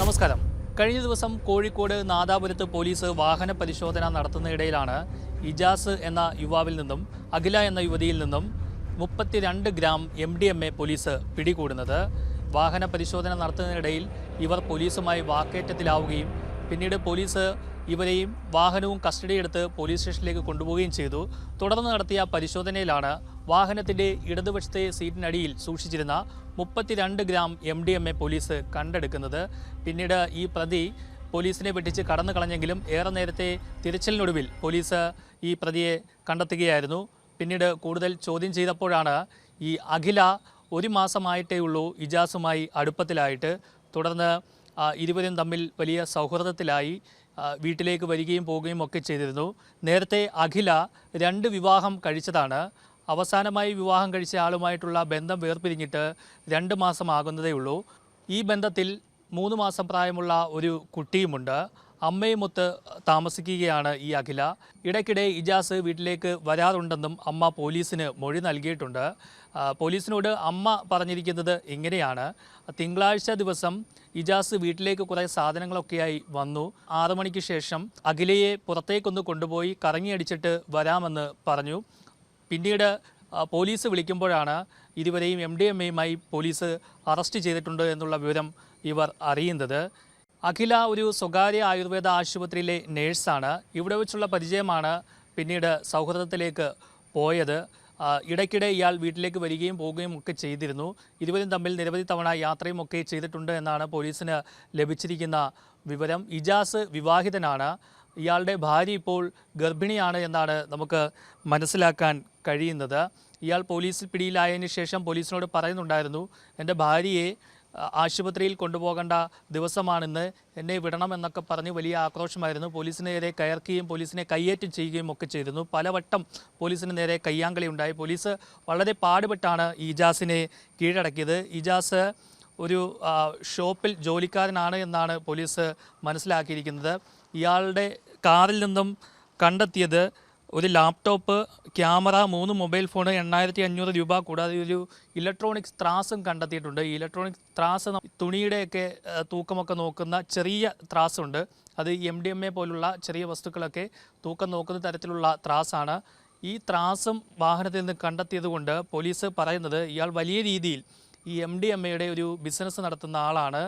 നമസ്കാരം. കഴിഞ്ഞ ദിവസം കോഴിക്കോട് നാദാപുരത്ത് പോലീസ് വാഹന പരിശോധന നടത്തുന്നതിനിടയിലാണ് ഇജാസ് എന്ന യുവാവിൽ നിന്നും അഖില എന്ന യുവതിയിൽ നിന്നും മുപ്പത്തിരണ്ട് gram M D M A police പിടികൂടുന്നത്. വാഹന പരിശോധന നടത്തുന്നതിനിടയിൽ ഇവർ പോലീസുമായി വാക്കേറ്റത്തിലാവുകയും പിന്നീട് പോലീസ് ഇവരെയും വാഹനവും കസ്റ്റഡിയെടുത്ത് പോലീസ് സ്റ്റേഷനിലേക്ക് കൊണ്ടുപോവുകയും ചെയ്തു. തുടർന്ന് നടത്തിയ പരിശോധനയിലാണ് വാഹനത്തിന്റെ ഇടതുവശത്തെ സീറ്റിനടിയിൽ സൂക്ഷിച്ചിരുന്ന മുപ്പത്തിരണ്ട് gram M D M A police കണ്ടെടുക്കുന്നത്. പിന്നീട് ഈ പ്രതി പോലീസിനെ വെട്ടിച്ച് കടന്നു കളഞ്ഞെങ്കിലും ഏറെ നേരത്തെ തിരച്ചിലിനൊടുവിൽ പോലീസ് ഈ പ്രതിയെ കണ്ടെത്തുകയായിരുന്നു. പിന്നീട് കൂടുതൽ ചോദ്യം ചെയ്തപ്പോഴാണ് ഈ അഖില ഒരു മാസമായിട്ടേ ഉള്ളൂ ഇജാസുമായി അടുപ്പത്തിലായിട്ട്. തുടർന്ന് ഇരുവരും തമ്മിൽ വലിയ സൗഹൃദത്തിലായി വീട്ടിലേക്ക് വരികയും പോവുകയും ഒക്കെ ചെയ്തിരുന്നു. നേരത്തെ അഖില രണ്ട് വിവാഹം കഴിച്ചതാണ്. അവസാനമായി വിവാഹം കഴിച്ച ആളുമായിട്ടുള്ള ബന്ധം വേർപിരിഞ്ഞിട്ട് രണ്ട് മാസമാകുന്നതേ ഉള്ളൂ ഈ ബന്ധത്തിൽ മൂന്ന് മാസം പ്രായമുള്ള ഒരു കുട്ടിയുമുണ്ട്. അമ്മയുമൊത്ത് താമസിക്കുകയാണ് ഈ അഖില. ഇടയ്ക്കിടെ ഇജാസ് വീട്ടിലേക്ക് വരാറുണ്ടെന്നും അമ്മ പോലീസിന് മൊഴി നൽകിയിട്ടുണ്ട്. പോലീസിനോട് അമ്മ പറഞ്ഞിരിക്കുന്നത് ഇങ്ങനെയാണ്. തിങ്കളാഴ്ച ദിവസം ഇജാസ് വീട്ടിലേക്ക് കുറേ സാധനങ്ങളൊക്കെയായി വന്നു. ആറു മണിക്ക് ശേഷം അഖിലയെ പുറത്തേക്കൊന്ന് കൊണ്ടുപോയി കറങ്ങിയടിച്ചിട്ട് വരാമെന്ന് പറഞ്ഞു. പിന്നീട് പോലീസ് വിളിക്കുമ്പോഴാണ് ഇരുവരെയും എം ഡി എം എയുമായി പോലീസ് അറസ്റ്റ് ചെയ്തിട്ടുണ്ട് എന്നുള്ള വിവരം ഇവർ അറിയുന്നത്. അഖില ഒരു സ്വകാര്യ ആയുർവേദ ആശുപത്രിയിലെ നേഴ്സാണ്. ഇവിടെ വെച്ചുള്ള പരിചയമാണ് പിന്നീട് സൗഹൃദത്തിലേക്ക് പോയത്. ഇടയ്ക്കിടെ ഇയാൾ വീട്ടിലേക്ക് വരികയും പോവുകയും ഒക്കെ ചെയ്തിരുന്നു. ഇരുവരും തമ്മിൽ നിരവധി തവണ യാത്രയും ഒക്കെ ചെയ്തിട്ടുണ്ട് എന്നാണ് പോലീസിന് ലഭിച്ചിരിക്കുന്ന വിവരം. ഇജാസ് വിവാഹിതനാണ്. ഇയാളുടെ ഭാര്യ ഇപ്പോൾ ഗർഭിണിയാണ് എന്നാണ് നമുക്ക് മനസ്സിലാക്കാൻ കഴിയുന്നത്. ഇയാൾ പോലീസിൽ പിടിയിലായതിനു ശേഷം പോലീസിനോട് പറയുന്നുണ്ടായിരുന്നു എന്റെ ഭാര്യയെ ആശുപത്രിയിൽ കൊണ്ടുപോകേണ്ട ദിവസമാണിന്ന്. എന്നെ വിടണം എന്നൊക്കെ പറഞ്ഞ് വലിയ ആക്രോശമായിരുന്നു. പോലീസിന് നേരെ കയർക്കുകയും പോലീസിനെ കയ്യേറ്റം ചെയ്യുകയും ഒക്കെ ചെയ്തിരുന്നു. പലവട്ടം പോലീസിന് നേരെ കയ്യാങ്കളി ഉണ്ടായി. പോലീസ് വളരെ പാടുപെട്ടാണ് ഇജാസിനെ കീഴടക്കിയത്. ഇജാസ് ഒരു ഷോപ്പിൽ ജോലിക്കാരനാണ് എന്നാണ് പോലീസ് മനസ്സിലാക്കിയിരിക്കുന്നത്. ഇയാളുടെ കാറിൽ നിന്നും കണ്ടെത്തിയത് ഒരു ലാപ്ടോപ്പ് ക്യാമറ മൂന്ന് മൊബൈൽ ഫോൺ എണ്ണായിരത്തി അഞ്ഞൂറ് രൂപ കൂടാതെ ഒരു ഇലക്ട്രോണിക്സ് ത്രാസും കണ്ടെത്തിയിട്ടുണ്ട്. ഈ ഇലക്ട്രോണിക്സ് ത്രാസ് തുണിയുടെയൊക്കെ തൂക്കമൊക്കെ നോക്കുന്ന ചെറിയ ത്രാസുണ്ട് അത് എം ഡി എം എ പോലുള്ള ചെറിയ വസ്തുക്കളൊക്കെ തൂക്കം നോക്കുന്ന തരത്തിലുള്ള ത്രാസാണ്. ഈ ത്രാസും വാഹനത്തിൽ നിന്ന് കണ്ടെത്തിയതുകൊണ്ട് പോലീസ് പറയുന്നത് ഇയാൾ വലിയ രീതിയിൽ ഈ എം ഡി എം എയുടെ ഒരു ബിസിനസ് നടത്തുന്ന ആളാണ്.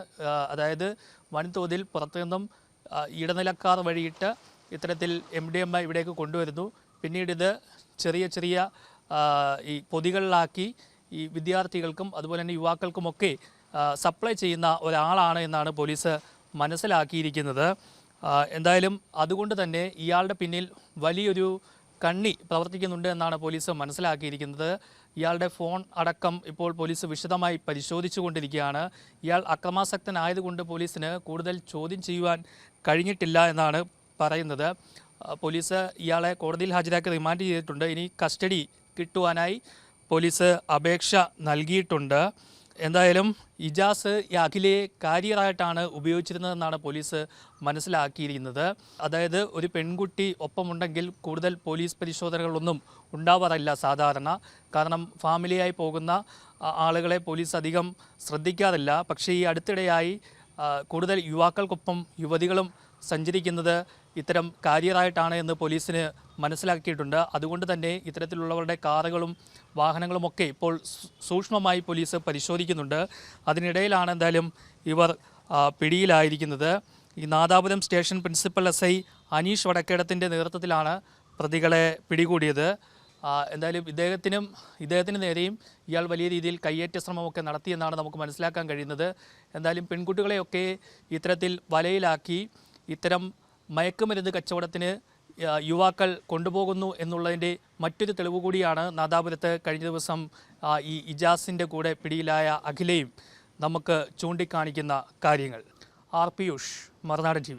അതായത് വൻതോതിൽ പുറത്തു നിന്നും ആ, ഇടനിലക്കാർ വഴിയിട്ട് ഇത്തരത്തിൽ എം ഡി എം ഇവിടേക്ക് കൊണ്ടുവരുന്നു. പിന്നീട് ഇത് ചെറിയ ചെറിയ ഈ പൊതികളിലാക്കി ഈ വിദ്യാർത്ഥികൾക്കും അതുപോലെ തന്നെ യുവാക്കൾക്കുമൊക്കെ സപ്ലൈ ചെയ്യുന്ന ഒരാളാണ് എന്നാണ് പോലീസ് മനസ്സിലാക്കിയിരിക്കുന്നത്. എന്തായാലും അതുകൊണ്ട് തന്നെ ഇയാളുടെ പിന്നിൽ വലിയൊരു കണ്ണി പ്രവർത്തിക്കുന്നുണ്ട് എന്നാണ് പോലീസ് മനസ്സിലാക്കിയിരിക്കുന്നത്. ഇയാളുടെ ഫോൺ അടക്കം ഇപ്പോൾ പോലീസ് വിശദമായി പരിശോധിച്ചു കൊണ്ടിരിക്കുകയാണ് ഇയാൾ അക്രമാസക്തനായതുകൊണ്ട് പോലീസിന് കൂടുതൽ ചോദ്യം ചെയ്യുവാൻ കഴിഞ്ഞിട്ടില്ല എന്നാണ് പറയുന്നത്. പോലീസ് ഇയാളെ കോടതിയിൽ ഹാജരാക്കി റിമാൻഡ് ചെയ്തിട്ടുണ്ട്. ഇനി കസ്റ്റഡി കിട്ടുവാനായി പോലീസ് അപേക്ഷ നൽകിയിട്ടുണ്ട്. എന്തായാലും ഇജാസ് ഈ അഖിലയെ കാരിയറായിട്ടാണ് ഉപയോഗിച്ചിരുന്നതെന്നാണ് പോലീസ് മനസ്സിലാക്കിയിരിക്കുന്നത്. അതായത് ഒരു പെൺകുട്ടി ഒപ്പമുണ്ടെങ്കിൽ കൂടുതൽ പോലീസ് പരിശോധനകളൊന്നും ഉണ്ടാവാറില്ല സാധാരണ. കാരണം ഫാമിലിയായി പോകുന്ന ആളുകളെ പോലീസ് അധികം ശ്രദ്ധിക്കാറില്ല. പക്ഷേ ഈ അടുത്തിടെയായി കൂടുതൽ യുവാക്കൾക്കൊപ്പം യുവതികളും സഞ്ചരിക്കുന്നത് ഇത്തരം കാരിയറായിട്ടാണ് എന്ന് പോലീസിന് മനസ്സിലാക്കിയിട്ടുണ്ട്. അതുകൊണ്ട് തന്നെ ഇത്തരത്തിലുള്ളവരുടെ കാറുകളും വാഹനങ്ങളുമൊക്കെ ഇപ്പോൾ സൂക്ഷ്മമായി പോലീസ് പരിശോധിക്കുന്നുണ്ട്. അതിനിടയിലാണ് എന്തായാലും ഇവർ പിടിയിലായിരിക്കുന്നത്. ഈ Nadapuram station principal S I Aneesh വടക്കേടത്തിന്റെ നേതൃത്വത്തിലാണ് പ്രതികളെ പിടികൂടിയത്. എന്തായാലും ഇദ്ദേഹത്തിനും ഇദ്ദേഹത്തിന് നേരെയും ഇയാൾ വലിയ രീതിയിൽ കയ്യേറ്റ ശ്രമമൊക്കെ നടത്തിയെന്നാണ് നമുക്ക് മനസ്സിലാക്കാൻ കഴിയുന്നത്. എന്തായാലും പെൺകുട്ടികളെയൊക്കെ ഇത്തരത്തിൽ വലയിലാക്കി ഇത്തരം മയക്കുമരുന്ന് കച്ചവടത്തിന് യുവാക്കൾ കൊണ്ടുപോകുന്നു എന്നുള്ളതിന്റെ മറ്റൊരു തെളിവ് കൂടിയാണ് നാദാപുരത്ത് കഴിഞ്ഞ ദിവസം ഈ ഇജാസിന്റെ കൂടെ പിടിയിലായ അഖിലയും നമുക്ക് ചൂണ്ടിക്കാണിക്കുന്ന കാര്യങ്ങൾ. ആർ പിയൂഷ് മറുനാടൻ ടി